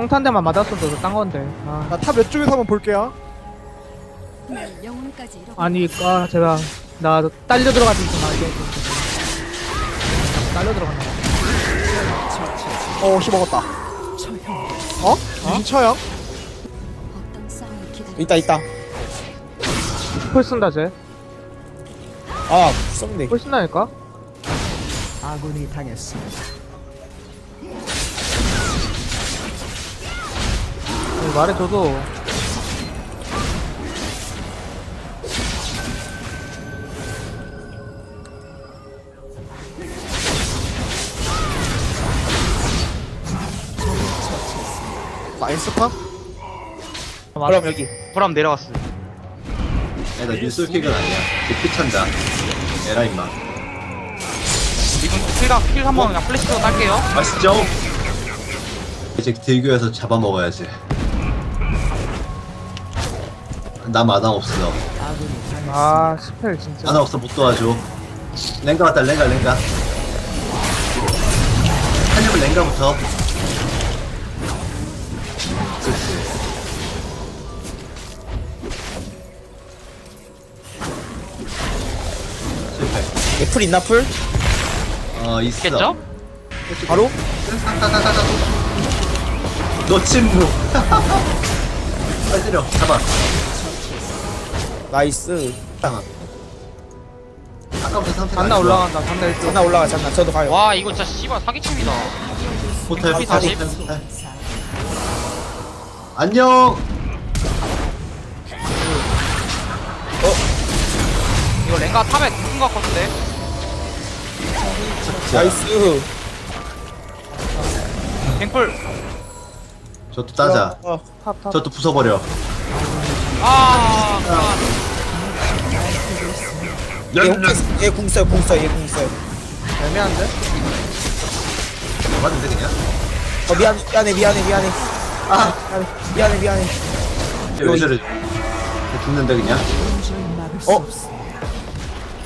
평탄대만 맞았어도 딴 건데. 아. 나 탑 왼쪽에서 한번 볼게요. 내 영혼까지 잃어. 아니, 아, 제가, 나 딸려 들어가지고 좀 알게. 딸려 들어갔나 봐. 어, 씨 먹었다. 어? 무슨 처형? 어떤 싸움을 기다려. 있다 있다 풀 쓴다, 쟤. 아 썩네 풀 쓴다니까? 아군이 당했습니다. 말해줘도. 나이스 탑? 그럼 여기 브람 내려갔어. 아니 나 뉴스킥은 아니야 그 피찬다 에라 임마 이건 킬각 킬 한번 그냥 플래시로 딸게요. 맛있죠? 이제 딜교에서 잡아먹어야지 나 마당 없어. 아, 스펠 진짜. 하나 없어 못 도와줘 랭가 왔다 랭가 랭가 한입은 랭가부터 그렇지 실패 애플 있나 풀? 어 있어 있겠죠? 바로? 너 침묵 빨리 때려 잡아 나이스 땅아 아까부터 상태가 잔나 안 좋아. 올라간다, 잔나 1등. 하나 올라가 잠깐 저도 가요 와 이거 진짜 씨발 사기침이다. 호텔 호텔 다시. 호텔 호텔 안녕 이거 랭가 탑에 죽은 것 같은데. 나이스 갱플. 저도 따자 어, 탑, 탑. 저도 부숴버려 아. 아. 얘궁 써요 궁 써요 얘궁 써요. 애매한데? 맞는데 그냥? 어 미안 미안해 미안해 미안해. 아. 미안해 미안해 왜 저래 죽는데 그냥? 어?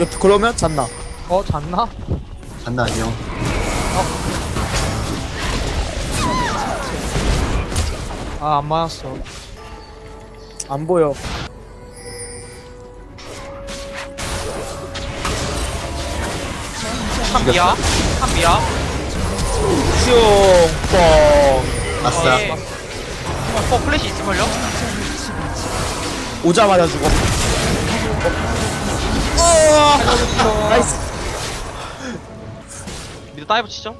이거 그러면 잤나? 어, 잤나? 잔나 안녕? 아, 안 맞았어. 안 보여 한비야. 한비야. 슝뻥 아싸 예. 어 플래시 있을걸요? 오자마자 죽어 어 나이스 미드 다이브 치죠?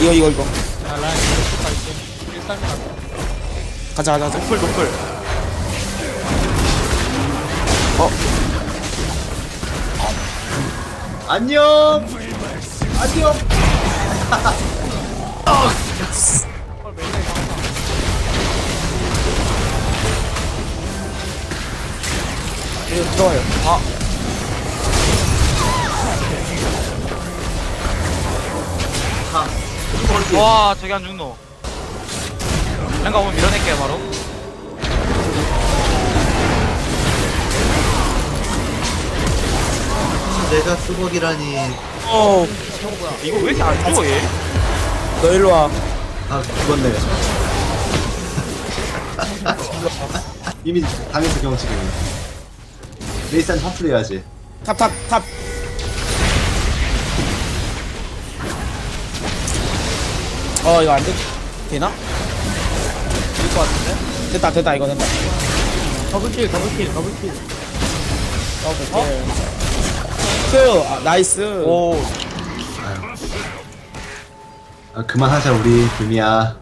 이거 이거 이거 라인 갈게. 일단 가자 가자 가자 노플 노플. 안녕. 안녕. 이거 들어와요. 와 저기 안 죽노. 랭가 오면 밀어낼게요 바로. 내가 수복이라니 어너 이거 왜 이렇게 안 죽어 얘? 일로 와 아 죽었네 이미 당했어 경치기는 레이스한 탑플 해야지 탑, 탑, 탑. 어, 이거 안 돼. 되나? 될것 같은데? 됐다, 됐다, 이거 된다. 더블킬, 더블킬, 더블킬. 어, 어? 큐, 아, 나이스. 오. 아, 그만하자 우리 금이야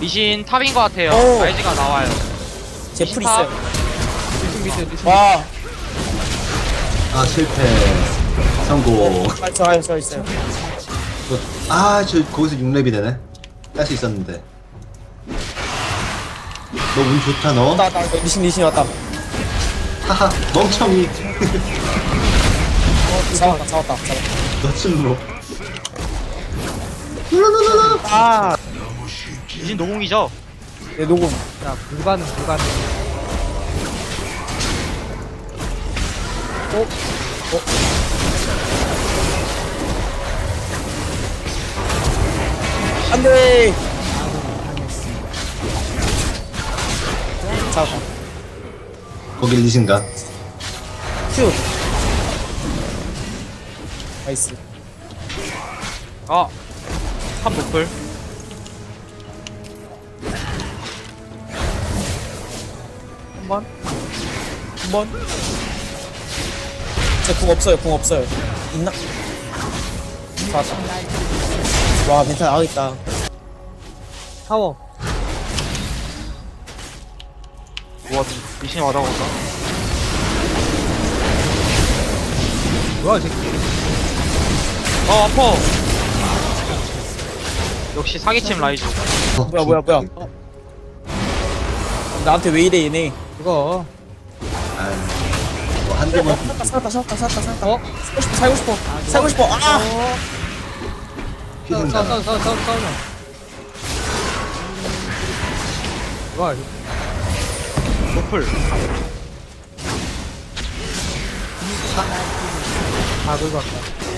리신 탑인 것 같아요. 오. RG가 나와요. 제풀 탑. 있어요. 리신 미드, 리신 와, 아 실패 성공 아, 저, 아, 저 있어요. 아 저 거기서 6렙이 되네 딸수 있었는데 너 운 좋다 너 왔다, 왔다. 리신, 리신 왔다. 하하 멍청이 잡았다, 잡았다, 잡았다. 너 침묵 아, 리신 노공이죠? 내 녹음. 야, 불가능, 불가능. 안 안돼 잡았다 거기 리신가? 큐 나이스. 아, 탑 노플. 한번? 한번? 제궁 없어요 궁 없어요. 있나? 잡았다 와 멘탈 나가겠다. 타워. 와, 미신이 와다온다. 뭐야 이 새끼 어, 아파. 역시 사기침 라이즈. 어, 뭐야 뭐야 뭐야. 나한테 왜 이래 얘네? 이거. 뭐한 대만 살았다 살았다 살았다 살았다 살았다. 어? 살고 싶어 살고 싶어. 살고 싶어. 아! 싸워. 싸워 싸워 싸워 싸워 이거 노플. 아 그거 같다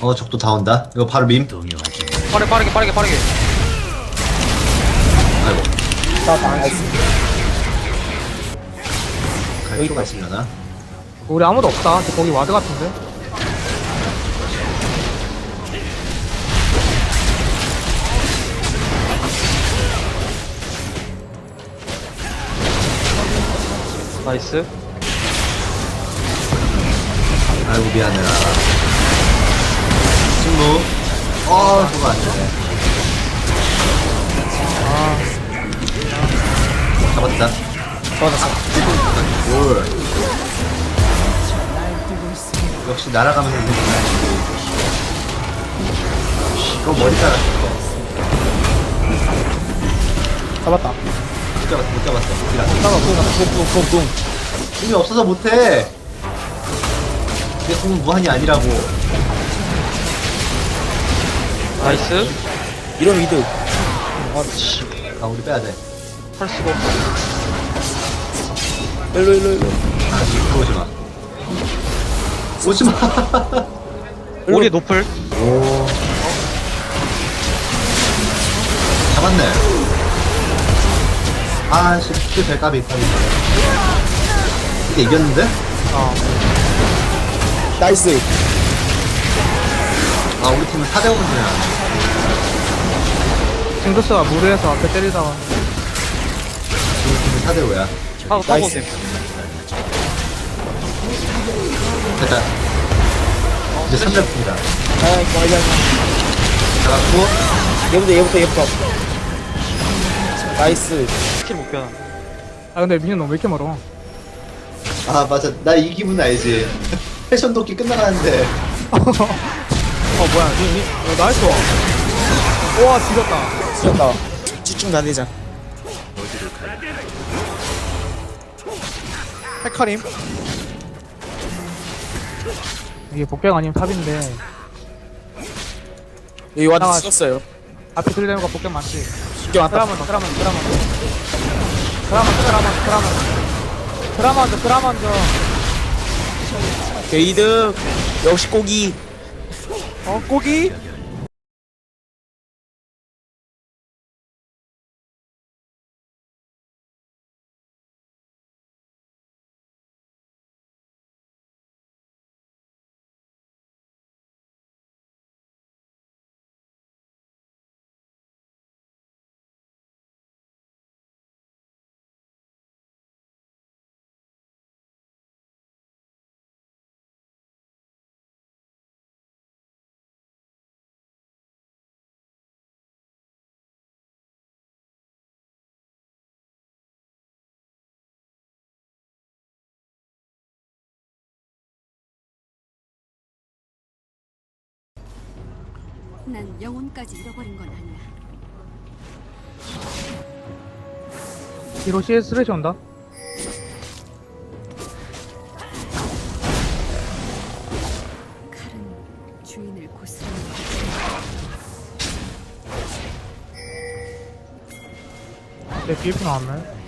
어 적도 다 온다. 이거 바로 밈. 빠르게, 빠르게, 빠르게, 빠르게. 아이고 잡았다 나이스 갈 필요가 있으려나? 우리 아무도 없다 근데 거기 와드 같은데 나이스. 아이고 미안해라. 승무. 어 그거 안 되네. 잡았다. 잡았다 뭘. 역시 날아가면서 이기구나. 이거 머리카락 이거. 잡았다 못 잡았어 못 잡았어. 이라. 붕붕붕붕 힘이 없어서 못해. 내 공은 무한이 아니라고. 나이스. 이런 위드 아 우리 빼야 돼. 할 수가 없어. 일로 일로 일로 아 이거 오지 마. 오지 마. 우리 노플. 오. 잡았네. 아, 씨, 킬 될까비, 까비. 이게 이겼는데? 나이스 아, 우리 팀은 4대 5분이야. 징크스가 무리해서 앞에 때리다가 우리 팀은 4대 5야. 타고 타고 나이스. 됨. 됐다. 이제 3대입니다. 아 맞아 잡았고, 얘부터 얘부터 얘부터 나이스 스킬 목표는. 아 근데 미니언 너왜 이렇게 멀어 아, 맞아. 나 이 기분 알지. 패션 도끼 끝나가는데. 어 뭐야. 니, 니, 어, 나이스 와 지렸다. 지렸다. 집중 다 되자. 헤카림. 이게 복병 아니면 탑인데. 여기 와드 나가- 찍었어요. 앞에 거 복병 많지? 이게 왔다. 드라먼저 드라먼저 드라먼저 드라먼저 드라먼저 드라먼저 드라먼저 드라먼저. 게이드 역시 고기 어 고기 난 영혼까지 잃어버린 건 아니야. CS 스레시 온다 칼은 주인을 고스란히 내 BF 나왔네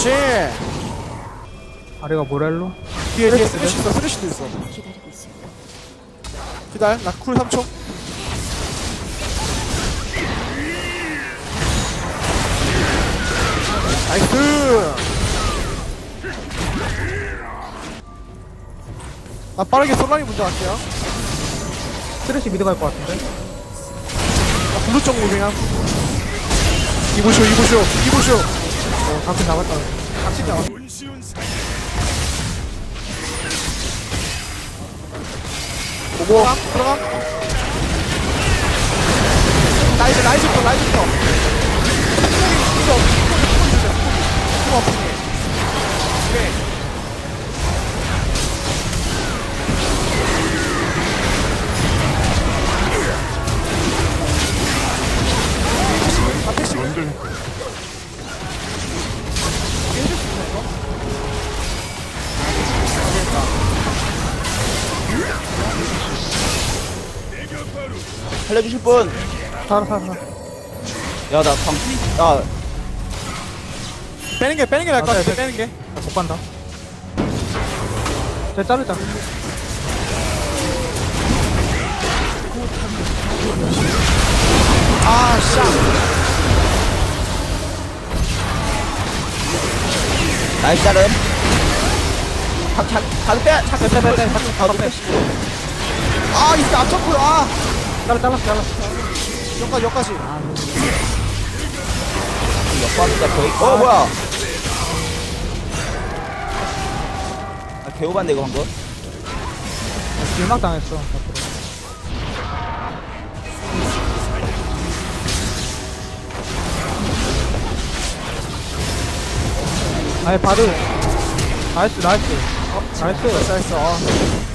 그렇지. 아래가 모렐로? 뒤에 뒤에 쓰레쉬 있어 쓰레쉬도 있어. 기다리고 있을까? 기다려. 나쿨 3초. 나이스. 나 빠르게 솔라니 먼저 갈게요. 쓰레쉬 미드 갈 것 같은데? 나 블루 쪽 무빙함. 이보쇼 이보쇼 이보쇼 어 잡긴 잡았다. 같이 나와 보고. 들어가 나이즈 살려주실 분. 살아 살아 살아 야, 나 방, 야, 빼는 게 빼는 게 나을 것 아, 같아 네, 빼는 게 못 간다 쟤 자르자 아, 씨. 나이스 자름. 자, 자, 자름 빼, 자, 빼, 빼, 빼, 빼, 자름 빼. 아, 이거 앞쳤고요. 아, 잘라 잘랐어 잘랐어. 여기까지 여기까지. 역광이다 거의. 어, 뭐야? 아, 개오반데 이거 방금. 길막 당했어 앞으로. 아이 바드 나이스 나이스. 나이스. 나이스 아.